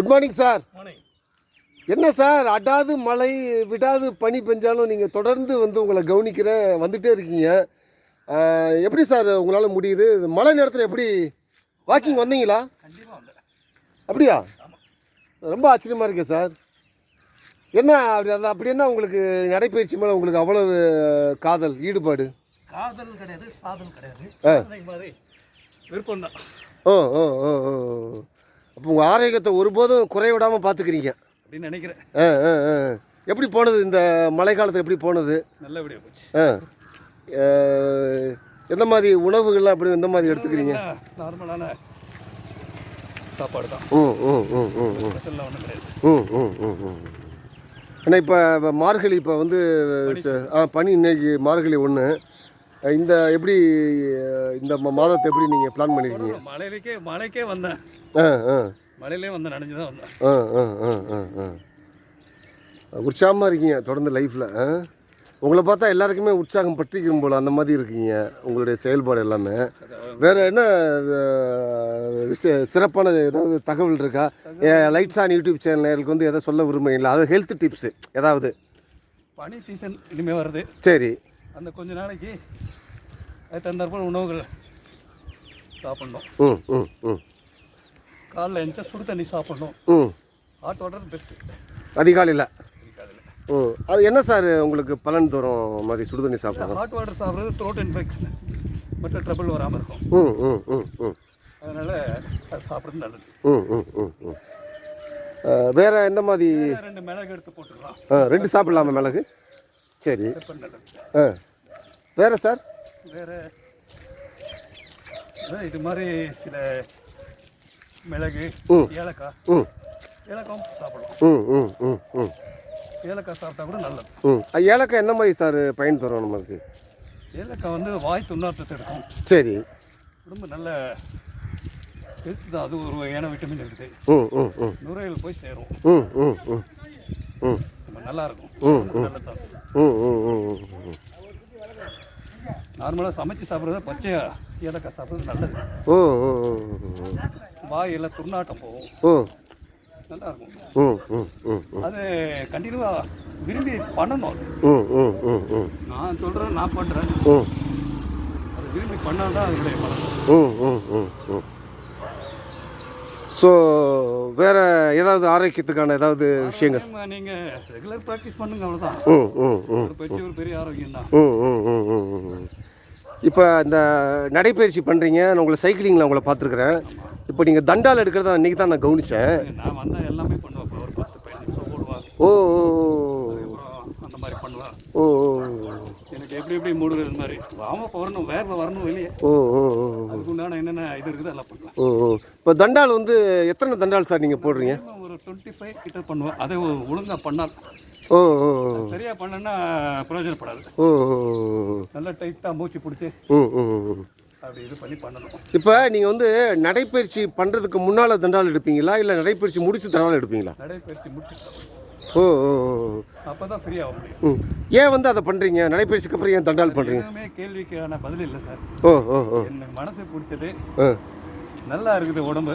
Good morning sir என்ன sir அடாது மழை விடாது பனி பெஞ்சாலும் நீங்கள் தொடர்ந்து வந்து உங்களை கவனிக்கிற வந்துட்டே இருக்கீங்க. எப்படி சார் உங்களால் முடியுது? மழை நேரத்தில் எப்படி வாக்கிங் வந்தீங்களா? அப்படியா? ரொம்ப ஆச்சரியமாக இருக்கே சார் என்ன அப்படி அது அப்படி என்ன உங்களுக்கு நடைப்பயிற்சி மேலே உங்களுக்கு அவ்வளவு காதல் ஈடுபாடு? காதல் கிடையாது சாதல் கிடையாது. விருப்பம் தான் ஓ ஓ ஓ ஓ. அப்போ உங்கள் ஆரோக்கியத்தை ஒருபோதும் குறைவிடாமல் பார்த்துக்கிறீங்க அப்படின்னு நினைக்கிறேன். ஆ ஆ ஆ. எப்படி போனது? இந்த மழை காலத்தில் எப்படி போனது? நல்லபடியாக போச்சு. ஆ. எந்த மாதிரி உணவுகள்லாம் அப்படி எந்த மாதிரி எடுத்துக்கிறீங்க? நார்மலான சாப்பாடு தான் ம் ம் ம் ம். ம் ம் ம் ம் ம். ஏன்னா இப்போ மார்கழி இப்போ வந்து ஆ பனி இன்னைக்கு மார்கழி ஒன்று இந்த எப்படி இந்த மாதத்தை எப்படி நீங்கள் பிளான் பண்ணியிருக்கீங்க மழையிலேக்கே மழைக்கே வந்தேன். ஆ ஆ மழையிலே வந்து நனைஞ்சு தான் வந்தேன். ஆ ஆ ஆ ஆ ஆ உற்சாகமாக இருக்கீங்க தொடர்ந்து லைஃப்பில் உங்களை பார்த்தா எல்லாருக்குமே உற்சாகம் பற்றிக்கும் போல் அந்த மாதிரி இருக்கீங்க உங்களுடைய செயல்பாடு எல்லாமே. வேறு என்ன சிறப்பான ஏதாவது தகவல் இருக்கா? லைட்ஸ் ஆன் யூடியூப் சேனல் நேர்களுக்கு வந்து எதை சொல்ல விரும்புறீங்களா? அது ஹெல்த் டிப்ஸு ஏதாவது. பனி சீசன் இனிமேல் வருது. சரி. அந்த கொஞ்ச நாளைக்கு அது தந்தாற்போல் உணவுகள் சாப்பிட்ணும். ம் ம் ம். காலைல எழுந்தா சுடு தண்ணி சாப்பிட்ணும். ம். ஹாட் வாட்டர் பெஸ்ட்டு அதிகாலையில். ஓ அது என்ன சார் உங்களுக்கு பலன் தரும் மாதிரி சுடுதண்ணி சாப்பிட்றோம் ஹாட் வாட்டர் சாப்பிட்றது த்ரோட் இன்ஃபெக்ஷன் மற்ற ட்ரபிள் வராமல் இருக்கும். ம் ம் ம் ம். அதனால் அது சாப்பிட்றது நல்லது. ம் ம் ம் ம். அஹ், வேற எந்த மாதிரி? ரெண்டு மிளகு எடுத்து போட்டுக்கலாம். ஆ, ரெண்டு சாப்பிடலாமா மிளகு. சரி. நல்லது ஆ வேற சார்? வேறு. இது மாதிரி சில மிளகு ம். ஏலக்காய். ம். ஏலக்காயும் சாப்பிடலாம். ம் ம் ம் ம். ஏலக்காய் சாப்பிட்டா கூட நல்லது. ம். ஏலக்காய் என்ன மாதிரி சார் பயன் தரும் நம்மளுக்கு? ஏலக்காய் வந்து வாய் துண்ணாற்றத்தை எடுக்கும். சரி. உடம்பு நல்ல ஹெல்த் தான். அது ஒரு வகையான விட்டமின் இருக்குது. ம் ம் ம். நுரையீரல் போய் சேரும். ம் ம் ம் ம். நல்லா இருக்கும். ம், நல்லது தான் ம் ம் ம் ம் ம் நார்மலாக சமைச்சு சாப்பிட்றத பச்சை ஏலக்காய் சாப்பிட்றது நல்லது ஓ ஓ ஓ வாயில் துர்நாட்டம் போகும் ஓ நல்லா இருக்கும் அது கண்டினியூவாக விரும்பி பண்ணணும் நான் சொல்கிறேன் நான் பண்ணுறேன் அது விரும்பி பண்ணால் தான் அதனுடைய பலன் ஸோ வேற ஏதாவது ஆரோக்கியத்துக்கான ஏதாவது விஷயங்கள் நீங்கள் ரெகுலர் ப்ராக்டிஸ் பண்ணுங்க அவ்வளோதான் ஒரு பெரிய ஆரோக்கியம் தான் இப்போ இந்த நடைப்பயிற்சி பண்ணுறீங்க நான் உங்களை சைக்கிளிங்கில் உங்களை பார்த்துருக்குறேன். இப்போ நீங்கள் தண்டால் எடுக்கிறத அன்றைக்கி தான் நான் கவனித்தேன் ஓ அந்த மாதிரி பண்ணுவேன் ஓ ஓ. எனக்கு எப்படி எப்படி மூடுறது மாதிரி? வாம வரணும் வேர்வை வரணும் வெளியே. ஓ ஓ ஓ. அதுக்கு உண்டான என்னென்ன இது இருக்குது எல்லாம் பண்ணலாம். ஓ ஓ. இப்போ தண்டால் வந்து எத்தனை தண்டால் சார் நீங்கள் போடுறீங்க? ஒரு டுவெண்ட்டி ஃபைவ் கிட்ட பண்ணுவேன் அதை ஒழுங்காக பண்ணால் ஓ ஓ ஓ. சரியாக பண்ணேன்னா பிரயோஜனப்படாது. ஓ ஓ நல்லா டைட்டாக மூச்சு பிடிச்சி ம் ம் அப்படி இது பண்ணி பண்ணணும். இப்போ நீங்கள் வந்து நடைப்பயிற்சி பண்ணுறதுக்கு முன்னால் தண்டால் எடுப்பீங்களா? இல்லை நடைப்பயிற்சி முடிச்சு தண்டால் எடுப்பீங்களா? நடைப்பயிற்சி முடிச்சுட்டோம் ஓ ஓ ஓ. அப்போ தான் ஃப்ரீ ஆக முடியும். ஏன் வந்து அதை பண்ணுறீங்க நடைப்பயிற்சிக்கு அப்புறம் ஏன் தண்டால் பண்ணுறீங்க எதுவுமே கேள்விக்கான பதில் இல்லை சார். ஓ ஓ ஓ. எனக்கு மனசு பிடிச்சது. நல்லா இருக்குது உடம்பு.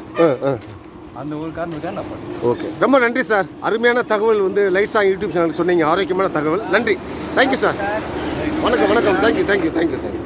அந்த ஒரு காரணத்துக்காக நான் பண்ணுறேன் ஓகே. ரொம்ப நன்றி சார். அருமையான தகவல் வந்து லைட் சாங் யூடியூப் சேனல் சொன்னீங்க. ஆரோக்கியமான தகவல். நன்றி. தேங்க்யூ சார் வணக்கம் வணக்கம். Thank you thank you thank you thank you